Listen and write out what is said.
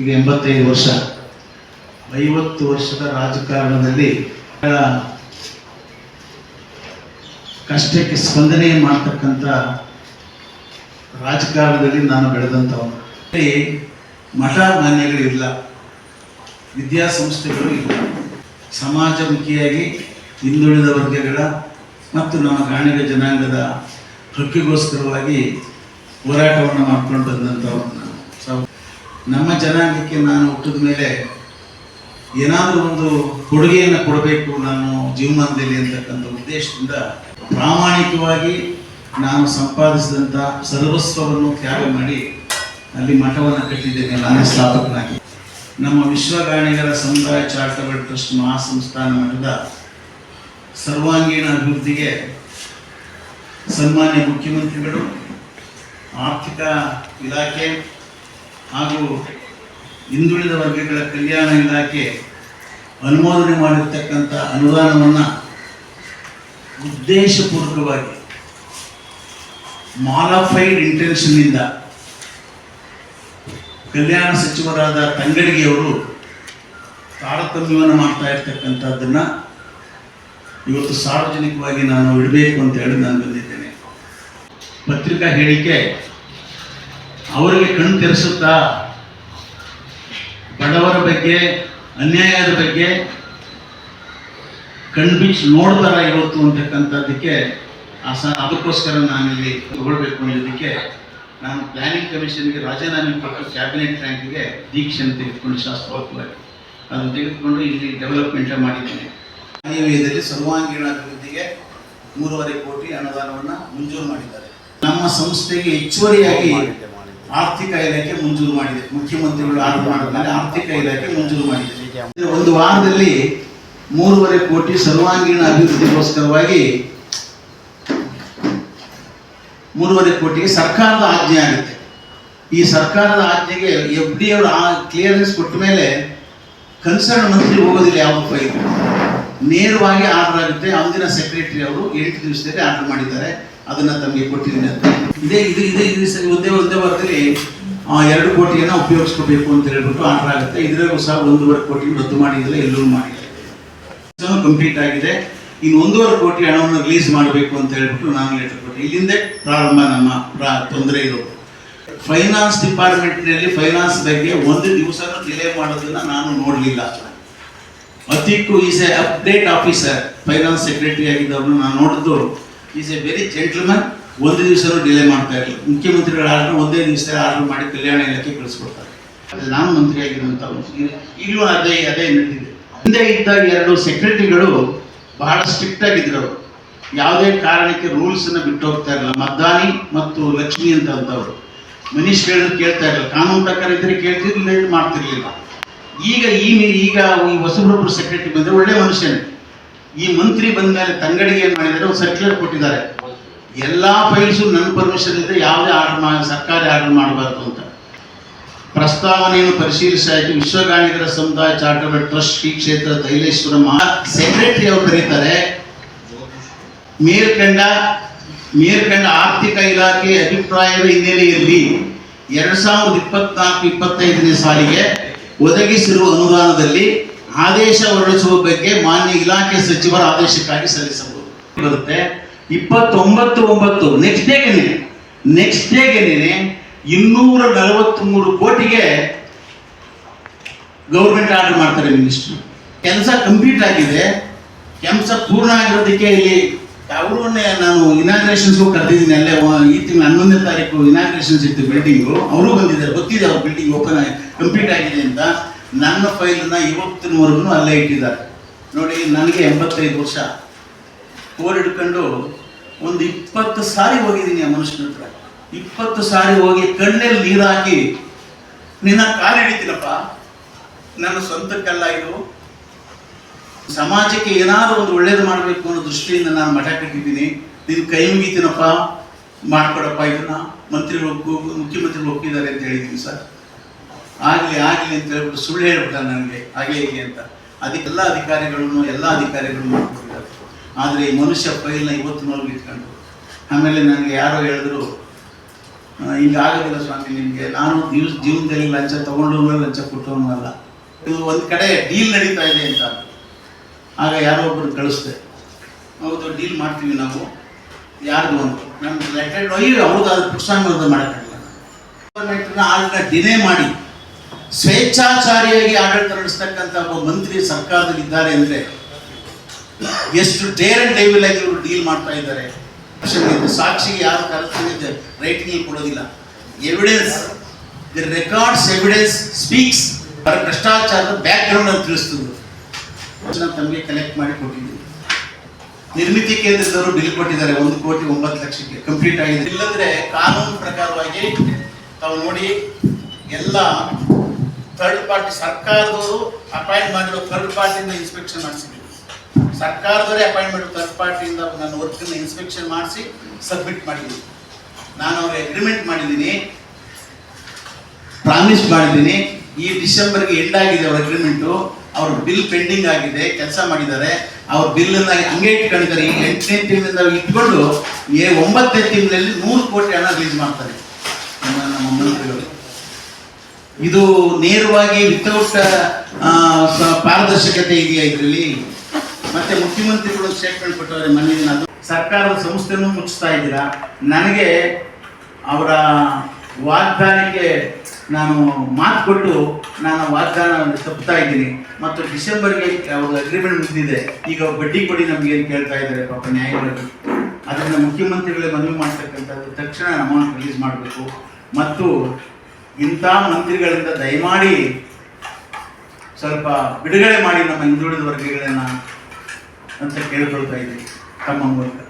ಈಗ ಎಂಬತ್ತೈದು ವರ್ಷ. ಐವತ್ತು ವರ್ಷದ ರಾಜಕಾರಣದಲ್ಲಿ ಕಷ್ಟಕ್ಕೆ ಸ್ಪಂದನೆ ಮಾಡ್ತಕ್ಕಂಥ ರಾಜಕಾರಣದಲ್ಲಿ ನಾನು ಬೆಳೆದಂಥವನು. ಮಠ ಮಾನ್ಯಗಳು ಇಲ್ಲ ವಿದ್ಯಾಸಂಸ್ಥೆಗಳು ಇಲ್ಲ. ಸಮಾಜಮುಖಿಯಾಗಿ ಹಿಂದುಳಿದ ವರ್ಗಗಳ ಮತ್ತು ನಮ್ಮ ಗಾಣಿಗ ಜನಾಂಗದ ಹಕ್ಕಿಗೋಸ್ಕರವಾಗಿ ಹೋರಾಟವನ್ನು ಮಾಡ್ಕೊಂಡು ಬಂದಂಥವ್ರು ನಮ್ಮ ಜನಾಂಗಕ್ಕೆ ನಾನು ಹುಟ್ಟಿದ ಮೇಲೆ ಏನಾದರೂ ಒಂದು ಕೊಡುಗೆಯನ್ನು ಕೊಡಬೇಕು ನಾನು ಜೀವಮಾನದಲ್ಲಿ ಅಂತಕ್ಕಂಥ ಉದ್ದೇಶದಿಂದ ಪ್ರಾಮಾಣಿಕವಾಗಿ ನಾನು ಸಂಪಾದಿಸಿದಂಥ ಸರ್ವಸ್ವವನ್ನು ತ್ಯಾಗ ಮಾಡಿ ಅಲ್ಲಿ ಮಠವನ್ನು ಕಟ್ಟಿದ್ದೇನೆ ನಾನೇ ಸ್ಥಾಪಕನಾಗಿ. ನಮ್ಮ ವಿಶ್ವಗಾಣಿಗರ ಸಮುದಾಯ ಚಾರಿಟಬಲ್ ಟ್ರಸ್ಟ್ ಮಹಾಸಂಸ್ಥಾನ ಮಠದ ಸರ್ವಾಂಗೀಣ ಅಭಿವೃದ್ಧಿಗೆ ಸನ್ಮಾನ್ಯ ಮುಖ್ಯಮಂತ್ರಿಗಳು, ಆರ್ಥಿಕ ಇಲಾಖೆ ಹಾಗೂ ಹಿಂದುಳಿದ ವರ್ಗಗಳ ಕಲ್ಯಾಣ ಇಲಾಖೆ ಅನುಮೋದನೆ ಮಾಡಿರ್ತಕ್ಕಂಥ ಅನುದಾನವನ್ನು ಉದ್ದೇಶಪೂರ್ವಕವಾಗಿ ಮಾಲಾಫೈಡ್ ಇಂಟೆನ್ಷನ್ನಿಂದ ಕಲ್ಯಾಣ ಸಚಿವರಾದ ತಂಗಡಿಗೆಯವರು ತಾರತಮ್ಯವನ್ನು ಮಾಡ್ತಾ ಇರ್ತಕ್ಕಂಥದ್ದನ್ನು ಇವತ್ತು ಸಾರ್ವಜನಿಕವಾಗಿ ನಾನು ಇಡಬೇಕು ಅಂತ ಹೇಳಿ ನಾನು ಬಂದಿದ್ದೇನೆ. ಪತ್ರಿಕಾ ಹೇಳಿಕೆ ಅವರಿಗೆ ಕಣ್ ತೆರೆಸುತ್ತಾ? ಬಡವರ ಬಗ್ಗೆ, ಅನ್ಯಾಯದ ಬಗ್ಗೆ ಕಣ್ಬಿಚ್ಚಿ ನೋಡ್ತಾರ ಇವತ್ತು ಅಂತಕ್ಕಂಥದ್ದಕ್ಕೆ ಆ ಸ ಅದಕ್ಕೋಸ್ಕರ ನಾನಿಲ್ಲಿ ತಗೊಳ್ಬೇಕು ಅನ್ನೋದಕ್ಕೆ ನಾನು ಪ್ಲಾನಿಂಗ್ ಕಮಿಷನ್ಗೆ ರಾಜೀನಾಮೆ ಕೊಟ್ಟು ಕ್ಯಾಬಿನೆಟ್ ರ್ಯಾಂಕ್ಗೆ ದೀಕ್ಷೆಯನ್ನು ತೆಗೆದುಕೊಂಡು ಶಾಸ್ತ್ರವಾಗಿ ಅದನ್ನು ತೆಗೆದುಕೊಂಡು ಇಲ್ಲಿ ಡೆವಲಪ್ಮೆಂಟ್ ಮಾಡಿದ್ದೇನೆ. ಆಯವ್ಯಯದಲ್ಲಿ ಸರ್ವಾಂಗೀಣ ಅಭಿವೃದ್ಧಿಗೆ ಮೂರುವರೆ ಕೋಟಿ ಅನುದಾನವನ್ನು ಮಂಜೂರು ಮಾಡಿದ್ದಾರೆ. ನಮ್ಮ ಸಂಸ್ಥೆಗೆ ಹೆಚ್ಚುವರಿಯಾಗಿ ಆರ್ಥಿಕ ಇಲಾಖೆ ಮಂಜೂರು ಮಾಡಿದೆ. ಮುಖ್ಯಮಂತ್ರಿಗಳು ಆರ್ಡರ್ ಮಾಡಿದ್ಮೇಲೆ ಆರ್ಥಿಕ ಇಲಾಖೆ ಮಂಜೂರು ಮಾಡಿದೆ. ಒಂದು ವಾರದಲ್ಲಿ ಮೂರುವರೆ ಕೋಟಿ ಸರ್ವಾಂಗೀಣ ಅಭಿವೃದ್ಧಿಗೋಸ್ಕರವಾಗಿ ಮೂರುವರೆ ಕೋಟಿಗೆ ಸರ್ಕಾರದ ಆಜ್ಞೆ ಆಗುತ್ತೆ. ಈ ಸರ್ಕಾರದ ಆಜ್ಞೆಗೆ ಎಫ್ ಡಿ ಅವರು ಆ ಕ್ಲಿಯರೆನ್ಸ್ ಕೊಟ್ಟ ಮೇಲೆ ಕನ್ಸರ್ನ್ ಮಂತ್ರಿ ಹೋಗೋದಿಲ್ಲ ಯಾವ ಫೈಲ್ ನೇರವಾಗಿ ಆರ್ಡರ್ ಆಗುತ್ತೆ. ಅಂದಿನ ಸೆಕ್ರೆಟರಿ ಅವರು ಎಂಟು ದಿವಸದಲ್ಲಿ ಆರ್ಡರ್ ಮಾಡಿದ್ದಾರೆ. ಅದನ್ನ ತಮಗೆ ಕೊಟ್ಟಿದ್ದೀನಿ ಅಂತ. ಇದೇ, ಇದು, ಇದೇ ಒಂದೇ ಒಂದೇ ವಾರದಲ್ಲಿ ಎರಡು ಕೋಟಿಯನ್ನು ಉಪಯೋಗಿಸ್ಕೋಬೇಕು ಅಂತ ಹೇಳ್ಬಿಟ್ಟು ಆರ್ಡರ್ ಆಗುತ್ತೆ. ಇದರಲ್ಲೂ ಸಹ ಒಂದೂವರೆ ಕೋಟಿ ರದ್ದು ಮಾಡಿದಿಲ್ಲ ಎಲ್ಲರೂ ಮಾಡಿದ್ದಾರೆ ಕಂಪ್ಲೀಟ್ ಆಗಿದೆ. ಇನ್ನು ಒಂದೂವರೆ ಕೋಟಿ ಹಣವನ್ನು ರಿಲೀಸ್ ಮಾಡಬೇಕು ಅಂತ ಹೇಳ್ಬಿಟ್ಟು ನಾನು ಲೆಟರ್ ಕೊಟ್ಟೆ. ಇಲ್ಲಿಂದ ಪ್ರಾರಂಭ ನಮ್ಮ ತೊಂದರೆ ಇದು. ಫೈನಾನ್ಸ್ ಡಿಪಾರ್ಟ್ಮೆಂಟ್ನಲ್ಲಿ ಫೈನಾನ್ಸ್ ಬಗ್ಗೆ ಒಂದು ದಿವಸ ಡಿಲೇ ಮಾಡೋದನ್ನ ನಾನು ನೋಡಲಿಲ್ಲ. ಅತಿಕ್ಕು is a update officer finance secretary ಆಗಿದ್ದವ್ರನ್ನ ನಾನು ನೋಡಿದ್ದು ಈಸ್ ಎ ವೆರಿ ಜೆಂಟ್ಲ್ಮನ್ ಒಂದು ದಿವಸನೂ ಡಿಲೇ ಮಾಡ್ತಾ ಇರಲಿಲ್ಲ ಮುಖ್ಯಮಂತ್ರಿಗಳ ಆರ್ಡರ್, ಒಂದೇ ದಿವಸ ಆರ್ಡರ್ ಮಾಡಿ ಕಲ್ಯಾಣ ಇಲಾಖೆ ಕಳಿಸ್ಕೊಡ್ತಾರೆ. ಅದು ನಾನು ಮಂತ್ರಿ ಆಗಿರುವಂಥವ್ರು ಈಗಲೂ ಅದೇ ಅದೇ ನಡೆದಿದೆ. ಹಿಂದೆ ಇದ್ದಾಗ ಎರಡು ಸೆಕ್ರೆಟರಿಗಳು ಬಹಳ ಸ್ಟ್ರಿಕ್ಟ್ ಆಗಿದ್ರು. ಯಾವುದೇ ಕಾರಣಕ್ಕೆ ರೂಲ್ಸನ್ನು ಬಿಟ್ಟು ಹೋಗ್ತಾ ಇರಲಿಲ್ಲ. ಮದ್ದಾನಿ ಮತ್ತು ಲಕ್ಷ್ಮಿ ಅಂತ ಅಂತವ್ರು. ಮನೀಶ್ ಹೇಳಿದ್ರು ಕೇಳ್ತಾ ಇರಲಿಲ್ಲ. ಕಾನೂನು ಪ್ರಕಾರ ಇದ್ರೆ ಕೇಳ್ತಿರ್ಲಿಲ್ಲ ಮಾಡ್ತಿರ್ಲಿಲ್ಲ. ಈಗ ಈ ಈಗ ಈ ಹೊಸಬ್ರೊಬ್ಬರು ಸೆಕ್ರೆಟರಿ ಬಂದರೆ ಒಳ್ಳೆ ಮನುಷ್ಯನೇ. ಈ ಮಂತ್ರಿ ಬಂದ ಮೇಲೆ ತಂಗಡಿಗೆ ಏನ್ ಮಾಡಿದ್ದಾರೆ? ಸರ್ಕ್ಯುಲರ್ ಕೊಟ್ಟಿದ್ದಾರೆ. ಎಲ್ಲಾ ಫೈಲ್ಸು ನನ್ನ ಪರ್ಮಿಷನ್ ಇದ್ರೆ ಯಾವುದೇ ಆರ್ಡರ್ ಮಾಡಿ ಸರ್ಕಾರಿ ಆರ್ಡರ್ ಮಾಡಬಾರ್ದು ಅಂತ. ಪ್ರಸ್ತಾವನೆಯನ್ನು ಪರಿಶೀಲಿಸಿ ವಿಶ್ವಗಾಣಿಗರ ಸಮುದಾಯ ಚಾರ್ಟರ್ಡ್ ಟ್ರಸ್ಟ್, ಶ್ರೀ ಕ್ಷೇತ್ರ ತೈಲೇಶ್ವರ ಮಹಾ ಸೆಕ್ರೆಟರಿ ಅವರು ಕರೀತಾರೆ ಮೇಲ್ಕಂಡ ಮೇಲ್ಕಂಡ ಆರ್ಥಿಕ ಇಲಾಖೆ ಅಭಿಪ್ರಾಯದ ಹಿನ್ನೆಲೆಯಲ್ಲಿ ಎರಡ್ ಸಾವಿರದ ಇಪ್ಪತ್ನಾಲ್ಕು, ಇಪ್ಪತ್ತೈದನೇ ಸಾಲಿಗೆ ಒದಗಿಸಿರುವ ಅನುದಾನದಲ್ಲಿ ಆದೇಶ ಹೊರಡಿಸುವ ಬಗ್ಗೆ ಮಾನ್ಯ ಇಲಾಖೆ ಸಚಿವರ ಆದೇಶಕ್ಕಾಗಿ ಸಲ್ಲಿಸಬಹುದು. ಬರುತ್ತೆ. ಇಪ್ಪತ್ತೊಂಬತ್ತು ಒಂಬತ್ತು ನೆಕ್ಸ್ಟ್ ಡೇಗೆನೆ ನೆಕ್ಸ್ಟ್ ಡೇಗೆನೆ ಇನ್ನೂರ ನಲವತ್ತ್ಮೂರು ಕೋಟಿಗೆ ಗೌರ್ಮೆಂಟ್ ಆರ್ಡರ್ ಮಾಡ್ತಾರೆ ಮಿನಿಸ್ಟ್ರು ಕೆಲಸ ಕಂಪ್ಲೀಟ್ ಆಗಿದೆ. ಕೆಲಸ ಪೂರ್ಣ ಆಗಿರೋದಕ್ಕೆ ಇಲ್ಲಿ ಅವರು ನಾನು ಇನಾಗ್ರೇಷನ್ಸ್ಗೂ ಕರೆದಿದ್ದೀನಿ. ಅಲ್ಲೇ ಈ ತಿಂಗಳು ಹನ್ನೊಂದನೇ ತಾರೀಕು ಇನಾಗ್ರೇಷನ್ಸ್ ಇತ್ತು ಬಿಲ್ಡಿಂಗು ಅವರು ಬಂದಿದ್ದಾರೆ. ಗೊತ್ತಿದೆ ಅವ್ರ ಬಿಲ್ಡಿಂಗ್ ಓಪನ್ ಆಗಿ ಕಂಪ್ಲೀಟ್ ಆಗಿದೆ ಅಂತ. ನನ್ನ ಫೈಲನ್ನ ಇವತ್ತಿನವರೆಗೂ ಅಲ್ಲೇ ಇಟ್ಟಿದ್ದಾರೆ. ನೋಡಿ, ನನಗೆ ಎಂಬತ್ತೈದು ವರ್ಷ. ಕೋರ್ ಹಿಡ್ಕೊಂಡು ಒಂದು ಇಪ್ಪತ್ತು ಸಾರಿ ಹೋಗಿದ್ದೀನಿ ಆ ಮನುಷ್ಯನ ಹತ್ರ. ಇಪ್ಪತ್ತು ಸಾರಿ ಹೋಗಿ ಕಣ್ಣಲ್ಲಿ ನೀರು ನಿನ್ನ ಕಾಲು ಹಿಡಿತೀನಪ್ಪ. ನನ್ನ ಸ್ವಂತಕ್ಕೆಲ್ಲ ಇದು. ಸಮಾಜಕ್ಕೆ ಏನಾದರೂ ಒಂದು ಒಳ್ಳೇದು ಮಾಡಬೇಕು ಅನ್ನೋ ದೃಷ್ಟಿಯಿಂದ ನಾನು ಮಠ ಕಟ್ಟಿದ್ದೀನಿ. ನಿನ್ನ ಕೈ ಮುಗಿತೀನಪ್ಪ. ಮಾಡ್ಕೊಡಪ್ಪ ಇದನ್ನ. ಮಂತ್ರಿಗಳು ಮುಖ್ಯಮಂತ್ರಿಗಳು ಒಪ್ಪಿದ್ದಾರೆ ಅಂತ ಹೇಳಿದ್ದೀನಿ ಸರ್. ಆಗಲಿ ಆಗಲಿ ಅಂತ ಹೇಳ್ಬಿಟ್ಟು ಸುಳ್ಳು ಹೇಳ್ಬಿಟ್ಟ ನನಗೆ, ಹಾಗೆ ಹೀಗೆ ಅಂತ. ಅದಕ್ಕೆಲ್ಲ ಅಧಿಕಾರಿಗಳನ್ನು, ಎಲ್ಲ ಅಧಿಕಾರಿಗಳು ಮಾಡ್ಕೊಂಡಿದ್ದಾರೆ. ಆದರೆ ಈ ಮನುಷ್ಯ ಫೈಲ್ನ ಇವತ್ತಿನವರೆಗೂ ಇಟ್ಕೊಂಡು ಆಮೇಲೆ ನನಗೆ ಯಾರೋ ಹೇಳಿದ್ರು ಹಿಂಗಾಗೋದಿಲ್ಲ ಸ್ವಾಮಿ ನಿಮಗೆ. ನಾನು ನ್ಯೂಸ್ ಜೀವನದಲ್ಲಿ ಲಂಚ ತೊಗೊಂಡು ಲಂಚ ಕೊಟ್ಟವನು ಅಲ್ಲ. ಇದು ಒಂದು ಕಡೆ ಡೀಲ್ ನಡೀತಾ ಇದೆ ಅಂತ. ಆಗ ಯಾರೋ ಒಬ್ಬರು ಕಳಿಸ್ದೆ, ಹೌದು, ಡೀಲ್ ಮಾಡ್ತೀವಿ ನಾವು. ಯಾರ್ದು ಒಂದು ನಮ್ಮ ಲೆಟರ್ ಅವ್ರದ್ದು ಅದು ಪುಸ್ತಕ ಮಾಡೋಕ್ಕಾಗಲ್ಲ. ಆಗ ಡಿನೇ ಮಾಡಿ. ಸ್ವೇಚ್ಛಾಚಾರಿಯಾಗಿ ಆಡಳಿತ ನಡೆಸ್ತಕ್ಕಂಥ ಒಬ್ಬ ಮಂತ್ರಿ ಸರ್ಕಾರದಲ್ಲಿ ಇದ್ದಾರೆ ಅಂದ್ರೆ ಎಷ್ಟು ಡೇರ್ ಅಂಡ್ ಡೇವಿಲ್ ಆಗಿ ಇವರು ಡೀಲ್ ಮಾಡ್ತಾ ಇದ್ದಾರೆ. ಇದು ಸಾಕ್ಷಿಗೆ ಯಾರು ಕರೆಕ್ಟ್ ರೈಟಿಂಗ್ ಕೊಡೋದಿಲ್ಲ. Evidence the records evidence speaks ಭ್ರಷ್ಟಾಚಾರದ ಬ್ಯಾಕ್ ಗ್ರೌಂಡ್ ಅಂತ ತಿಳಿಸ್ತದೆ ನಾವು ತಮಗೆ ಕಲೆಕ್ಟ್ ಮಾಡಿ ಕೊಟ್ಟಿದ್ದೀವಿ ನಿರ್ಮಿತಿ ಕೇಂದ್ರದವರು ಬಿಲ್ ಕೊಟ್ಟಿದ್ದಾರೆ. ಒಂದು ಕೋಟಿ ಒಂಬತ್ತು ಲಕ್ಷಕ್ಕೆ ಕಂಪ್ಲೀಟ್ ಆಗಿದೆ. ಇಲ್ಲಂದ್ರೆ ಕಾನೂನು ಪ್ರಕಾರವಾಗಿ ತಾವು ನೋಡಿ ಎಲ್ಲ ಥರ್ಡ್ ಪಾರ್ಟಿ ಸರ್ಕಾರದವರು ಅಪಾಯಿಂಟ್ ಮಾಡಿರೋ ಥರ್ಡ್ ಪಾರ್ಟಿಯಿಂದ ಇನ್ಸ್ಪೆಕ್ಷನ್ ಮಾಡಿಸಿದ್ದೀವಿ. ಸರ್ಕಾರದವರೇ ಅಪಾಯಿಂಟ್ ಮಾಡಿರೋ ಥರ್ಡ್ ಪಾರ್ಟಿಯಿಂದ ನನ್ನ ವರ್ಕನ್ನು ಇನ್ಸ್ಪೆಕ್ಷನ್ ಮಾಡಿಸಿ ಸಬ್ಮಿಟ್ ಮಾಡಿದ್ದೀನಿ. ನಾನು ಅವ್ರಿಗೆ ಅಗ್ರಿಮೆಂಟ್ ಮಾಡಿದ್ದೀನಿ. ಪ್ರಾಮಿಸ್ ಮಾಡಿದ್ದೀನಿ. ಈ ಡಿಸೆಂಬರ್ಗೆ ಎಂಡ್ ಆಗಿದೆ ಅವ್ರ ಅಗ್ರಿಮೆಂಟು ಅವ್ರ ಬಿಲ್ ಪೆಂಡಿಂಗ್ ಆಗಿದೆ, ಕೆಲಸ ಮಾಡಿದ್ದಾರೆ. ಅವ್ರ ಬಿಲ್ಲನ್ನು ಹಂಗೆ ಇಟ್ಕೊಂಡಿದ್ದಾರೆ. ಈ ಎಂಟನೇ ತಿಂಗಳಿಂದ ಇಟ್ಕೊಂಡು, ಏ, ಒಂಬತ್ತನೇ ತಿಂಗಳಲ್ಲಿ ನೂರು ಕೋಟಿ ಹಣ ರಿಲೀಸ್ ಮಾಡ್ತಾರೆ. ನಮ್ಮ ನಮ್ಮ ಮಂತ್ರಿಗಳು ಇದು ನೇರವಾಗಿ ವಿತೌಟ್ ಪಾರದರ್ಶಕತೆ ಇದೆಯಾ ಇದರಲ್ಲಿ? ಮತ್ತೆ ಮುಖ್ಯಮಂತ್ರಿಗಳು ಸ್ಟೇಟ್ಮೆಂಟ್ ಕೊಟ್ಟವ್ರೆ ಮನೆ ಅದು? ಸರ್ಕಾರದ ಸಂಸ್ಥೆನೂ ಮುಚ್ಚಿಸ್ತಾ ಇದ್ದೀರಾ? ನನಗೆ ಅವರ ವಾಗ್ದಾನಕ್ಕೆ ನಾನು ಮಾತು ಕೊಟ್ಟು ನಾನು ವಾಗ್ದಾನ ತಪ್ಪುತ್ತಾ ಇದ್ದೀನಿ. ಮತ್ತು ಡಿಸೆಂಬರ್ಗೆ ಅವ್ರ ಅಗ್ರಿಮೆಂಟ್ ಮುಗಿದಿದೆ. ಈಗ ಬಡ್ಡಿ ಕೊಡಿ ನಮ್ಗೆ ಏನು ಕೇಳ್ತಾ ಇದ್ದಾರೆ ಪಾಪ ನ್ಯಾಯವಾಗಿ ಅದರಿಂದ ಮುಖ್ಯಮಂತ್ರಿಗಳೇ ಮನವಿ ಮಾಡ್ತಕ್ಕಂಥದ್ದು ತಕ್ಷಣ ಅಮೌಂಟ್ ರಿಲೀಸ್ ಮಾಡಬೇಕು. ಮತ್ತು ಇಂಥ ಮಂತ್ರಿಗಳಿಂದ ದಯಮಾಡಿ ಸ್ವಲ್ಪ ಬಿಡುಗಡೆ ಮಾಡಿ ನಮ್ಮ ಹಿಂದುಳಿದ ವರ್ಗಗಳನ್ನು ಅಂತ ಕೇಳಿಕೊಳ್ತಾ ಇದ್ದೀವಿ ತಮ್ಮ ಮೂಲಕ.